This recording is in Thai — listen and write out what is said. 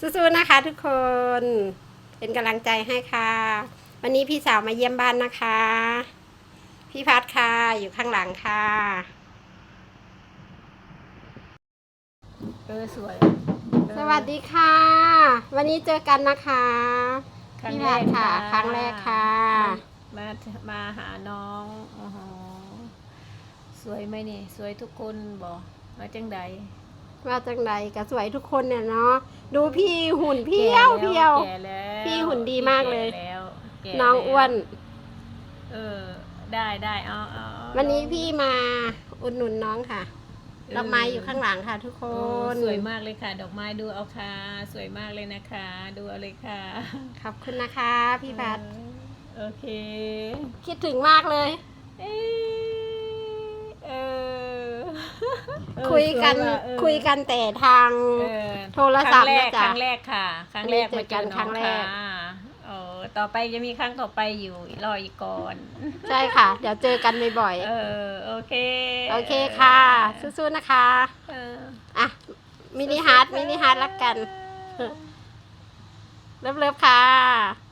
สู้ๆนะคะทุกคน เป็นกำลังใจให้ค่ะ วันนี้พี่สาวมาเยี่ยมบ้านนะคะ พี่พัดค่ะ อยู่ข้างหลังค่ะ เออสวย สวัสดีค่ะ วันนี้เจอกันนะคะ ครั้งพี่แรพัดกค่ะครั้งแรกค่ะ มามาหาน้องโอ้โหสวยไหมนี่ สวยทุกคนบอกมาจังใดว่าจังไรก็สวยทุกคนเนี่ยเนาะ ดูพี่หุ่นเพี้ยวแก่แล้เพี้ยว แก่แล้วพี่หุ่นดีมากเลย แแล้วแก่น้องอ้วน เออ ได้ได้เอาเอาเอาวันนี้พี่มาอุดหนุนน้องค่ะเดอกไม้อยู่ข้างหลังค่ะ ทุกคโอ้นสวยมากเลยค่ะ ดอกไม้ดูเอาค่ะ สวยมากเลยนะคะ ดูเอาเลยค่ะขอบคุณนะคะ พี่พัดเออโอเค คิดถึงมากเลย เอ๊ะเออเออ คุยกันสวว่ะเออคุยกันแต่ทาง เออโทรศัพท์ครั้งแรกนะจ๊ะครั้งแรกค่ะ ครั้งแรกไม่มาเจเจอกัอนน้ครั้องงแรค่ะกโอ้ต่อไปจะมีครั้งต่อไปอยู่รออีกก่อน ใช่ค่ะ เดี๋ยวเจอกันบ่อยเออ โอเคๆโอเคค่ะ สู้ๆนะคะเออ อะมินิฮาร์ดมินิฮาร์ดรักกัน เลิฟๆค่ะ